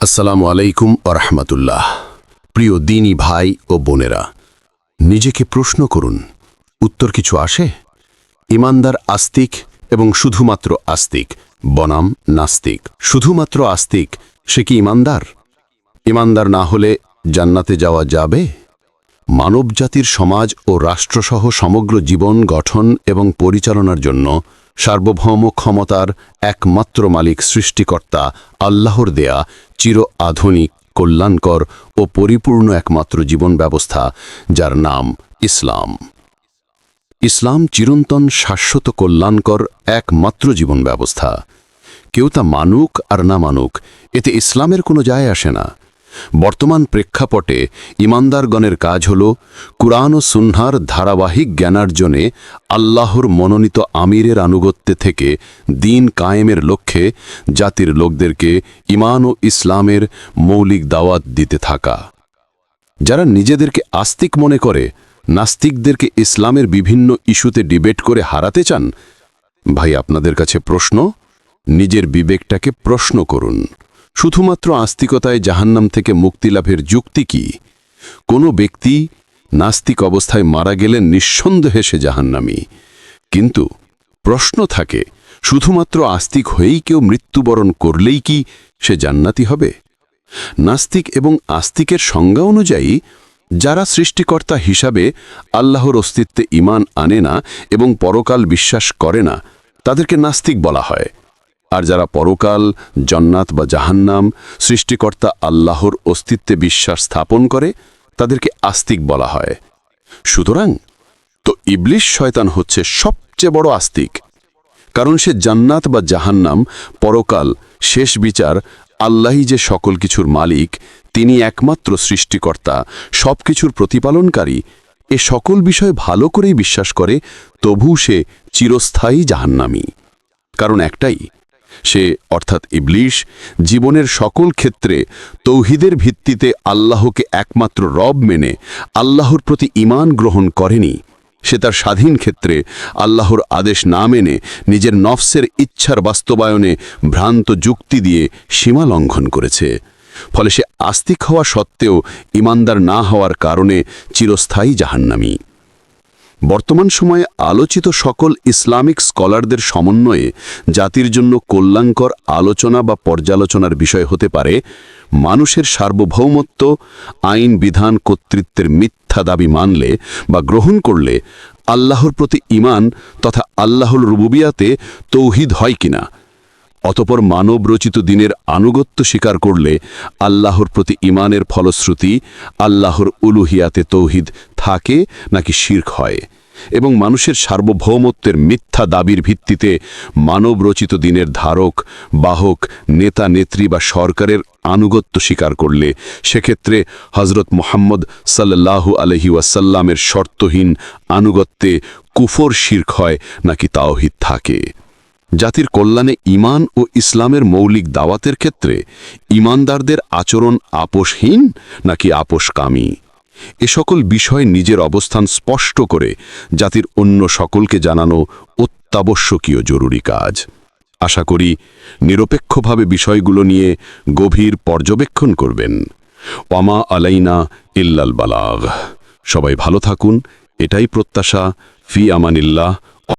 আসসালামু আলাইকুম আরহামতুল্লাহ প্রিয় দিনী ভাই ও বোনেরা, নিজেকে প্রশ্ন করুন, উত্তর কিছু আসে? ইমানদার আস্তিক এবং শুধুমাত্র আস্তিক, বনাম নাস্তিক। শুধুমাত্র আস্তিক, সে কি ইমানদার? ইমানদার না হলে জান্নাতে যাওয়া যাবে? মানবজাতির সমাজ ও রাষ্ট্রসহ সমগ্র জীবন গঠন এবং পরিচালনার জন্য সার্বভৌম ক্ষমতার একমাত্র মালিক সৃষ্টিকর্তা আল্লাহর দেয়া চির আধুনিক, কল্যাণকর ও পরিপূর্ণ একমাত্র জীবন ব্যবস্থা, যার নাম ইসলাম। ইসলাম চিরন্তন, শাশ্বত, কল্যাণকর একমাত্র জীবন ব্যবস্থা। কেউ তা মানুক আর না মানুক, এতে ইসলামের কোনো যায় আসে না। বর্তমান প্রেক্ষাপটে ইমানদারগণের কাজ হল কুরআন ও সুন্নার ধারাবাহিক জ্ঞানার্জনে আল্লাহর মনোনীত আমিরের আনুগত্যে থেকে দিন কায়েমের লক্ষ্যে জাতির লোকদেরকে ইমান ও ইসলামের মৌলিক দাওয়াত দিতে থাকা। যারা নিজেদেরকে আস্তিক মনে করে, নাস্তিকদেরকে ইসলামের বিভিন্ন ইস্যুতে ডিবেট করে হারাতে চান? ভাই, আপনাদের কাছে প্রশ্ন? নিজের বিবেকটাকে প্রশ্ন করুন। শুধুমাত্র আস্তিকতায় জাহান্নাম থেকে মুক্তিলাভের যুক্তি কি? কোনো ব্যক্তি নাস্তিক অবস্থায় মারা গেলে নিঃসন্দেহে সে জাহান্নামি। কিন্তু প্রশ্ন থাকে, শুধুমাত্র আস্তিক হয়েই কেউ মৃত্যুবরণ করলেই কি সে জান্নাতি হবে? নাস্তিক এবং আস্তিকের সংজ্ঞা অনুযায়ী, যারা সৃষ্টিকর্তা হিসাবে আল্লাহর অস্তিত্বে ইমান আনে না এবং পরকাল বিশ্বাস করে না, তাদেরকে নাস্তিক বলা হয়। আর যারা পরকাল, জন্নাত বা জাহান্নাম, সৃষ্টিকর্তা আল্লাহর অস্তিত্বে বিশ্বাস স্থাপন করে, তাদেরকে আস্তিক বলা হয়। সুতরাং, তো ইবলিশ শয়তান হচ্ছে সবচেয়ে বড় আস্তিক। কারণ সে জান্নাত বা জাহান্নাম, পরকাল, শেষ বিচার, আল্লাহই যে সকল কিছুর মালিক, তিনি একমাত্র সৃষ্টিকর্তা সব কিছুর প্রতিপালনকারী, এ সকল বিষয় ভালো করেই বিশ্বাস করে, তবু সে চিরস্থায়ী জাহান্নামী। কারণ একটাই সে, অর্থাৎ ইবলিশ, জীবনের সকল ক্ষেত্রে তৌহিদের ভিত্তিতে আল্লাহকে একমাত্র রব মেনে আল্লাহর প্রতি ইমান গ্রহণ করেনি। সে তার স্বাধীন ক্ষেত্রে আল্লাহর আদেশ না মেনে নিজের নফসের ইচ্ছার বাস্তবায়নে ভ্রান্ত যুক্তি দিয়ে সীমা লঙ্ঘন করেছে। ফলে সে আস্তিক হওয়া সত্ত্বেও ইমানদার না হওয়ার কারণে চিরস্থায়ী জাহান্নামী। বর্তমান সময়ে আলোচিত সকল ইসলামিক স্কলারদের সমন্বয়ে জাতির জন্য কল্যাণকর আলোচনা বা পর্যালোচনার বিষয় হতে পারে মানুষের সার্বভৌমত্ব, আইন, বিধান, কর্তৃত্বের মিথ্যা দাবি মানলে বা গ্রহণ করলে আল্লাহর প্রতি ইমান তথা আল্লাহর রুবুবিয়াতে তৌহিদ হয় কিনা। অতপর মানব রচিত দিনের আনুগত্য স্বীকার করলে আল্লাহর প্রতি ইমানের ফলশ্রুতি, আল্লাহর উলুহিয়াতে তৌহিদ থাকে নাকি শির্ক হয়। এবং মানুষের সার্বভৌমত্বের মিথ্যা দাবির ভিত্তিতে মানব রচিত দিনের ধারক, বাহক, নেতা, নেত্রী বা সরকারের আনুগত্য স্বীকার করলে সেক্ষেত্রে হজরত মোহাম্মদ সাল্লাহু আলহি ওয়াসাল্লামের শর্তহীন আনুগত্যে কুফর শির্ক হয় নাকি তাওহিদ থাকে। জাতির কল্যাণে ইমান ও ইসলামের মৌলিক দাওয়াতের ক্ষেত্রে ইমানদারদের আচরণ আপোষহীন নাকি আপোষকামী? এ সকল বিষয়ে নিজের অবস্থান স্পষ্ট করে জাতির অন্য সকলকে জানানো অত্যাবশ্যকীয় জরুরি কাজ। আশা করি নিরপেক্ষভাবে বিষয়গুলো নিয়ে গভীর পর্যবেক্ষণ করবেন। ওয়ামা আলাইনা ইল্লাল বালাগ। সবাই ভালো থাকুন, এটাই প্রত্যাশা। ফি আমানিল্লাহ